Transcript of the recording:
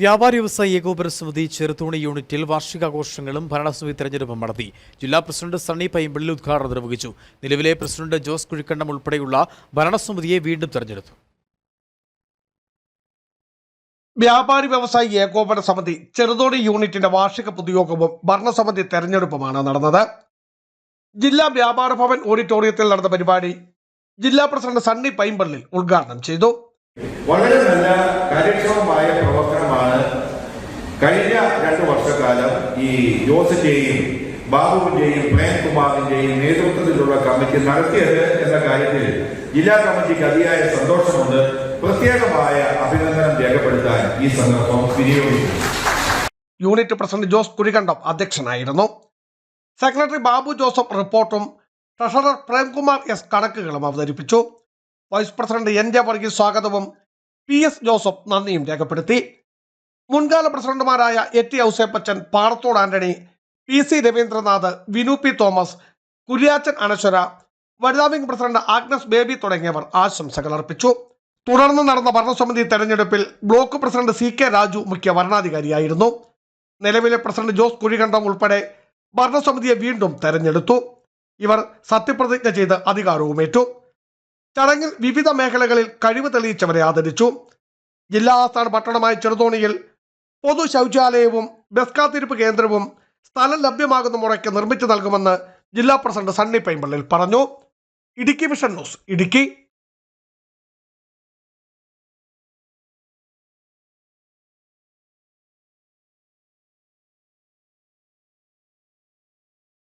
വ്യാപാരി വ്യവസായ ഏകോപന സമിതി ചെറുതോണി യൂണിറ്റിൽ വാർഷികാഘോഷങ്ങളും ഭരണസമിതി തെരഞ്ഞെടുപ്പും നടത്തി. ജില്ലാ പ്രസിഡന്റ് സണ്ണി പൈമ്പിള്ളി ഉദ്ഘാടനം നിർവഹിച്ചു. നിലവിലെ പ്രസിഡന്റ് ജോസ് കുഴിക്കണ്ണം ഉൾപ്പെടെയുള്ള ഭരണസമിതിയെ വീണ്ടും തെരഞ്ഞെടുത്തു. വ്യാപാരി വ്യവസായി ഏകോപന സമിതി ചെറുതോണി യൂണിറ്റിന്റെ വാർഷിക പൊതുയോഗവും ഭരണസമിതി തെരഞ്ഞെടുപ്പുമാണ് നടന്നത്. ജില്ലാ വ്യാപാര ഭവൻ ഓഡിറ്റോറിയത്തിൽ നടന്ന പരിപാടി ജില്ലാ പ്രസിഡന്റ് സണ്ണി പൈമ്പള്ളി ഉദ്ഘാടനം ചെയ്തു. വളരെ നല്ല കാര്യക്ഷമമായ പ്രവർത്തനമാണ് കഴിഞ്ഞ രണ്ടു വർഷക്കാലം ഈ ജോസിന്റെയും ബാബുവിന്റെയും പ്രേംകുമാറിന്റെയും നേതൃത്വത്തിലുള്ള കമ്മിറ്റി നടത്തിയത് എന്ന കാര്യത്തിൽ ജില്ലാ കമ്മിറ്റിക്ക് അതിയായ സന്തോഷമുണ്ട്. പ്രത്യേകമായ അഭിനന്ദനം രേഖപ്പെടുത്താൻ ഈ സന്ദർഭം വിനിയോഗിക്കുന്നു. യൂണിറ്റ് പ്രസിഡന്റ് ജോസ് കുരികണ്ഠം അധ്യക്ഷനായിരുന്നു. സെക്രട്ടറി ബാബു ജോസഫ് റിപ്പോർട്ടും ട്രഷറർ പ്രേംകുമാർ എസ് കണക്കുകളും അവതരിപ്പിച്ചു. Vice president N J Varghese സ്വാഗതവും. പി എസ് ജോസഫ് നന്ദിയും രേഖപ്പെടുത്തി. മുൻകാല പ്രസിഡന്റുമാരായ A T Ouseppachan Parathodu Antony P C Ravindranath Vinu P Thomas Kuriachan Anaswara വനിതാ വിംഗ് പ്രസിഡന്റ് ആഗ്നസ് ബേബി തുടങ്ങിയവർ ആശംസകൾ അർപ്പിച്ചു. തുടർന്ന് നടന്ന ഭരണസമിതി തെരഞ്ഞെടുപ്പിൽ block president C K Raju മുഖ്യ വരണാധികാരിയായിരുന്നു നിലവിലെ പ്രസിഡന്റ് ജോസ് കുഴികണ്ഠം ഉൾപ്പെടെ ഭരണസമിതിയെ വീണ്ടും തെരഞ്ഞെടുത്തു. ഇവർ സത്യപ്രതിജ്ഞ ചെയ്ത് അധികാരവുമേറ്റു. ചടങ്ങിൽ വിവിധ മേഖലകളിൽ കഴിവ് തെളിയിച്ചവരെ ആദരിച്ചു. ജില്ലാ ആസ്ഥാന പട്ടണമായ ചെറുതോണിയിൽ പൊതു ശൗചാലയവും ബസ് കാത്തിരിപ്പ് കേന്ദ്രവും സ്ഥലം ലഭ്യമാകുന്ന മുറയ്ക്ക് നിർമ്മിച്ചു നൽകുമെന്ന് ജില്ലാ പ്രസിഡന്റ് സണ്ണി പൈമ്പള്ളിൽ പറഞ്ഞു. Idukki vision news Idukki.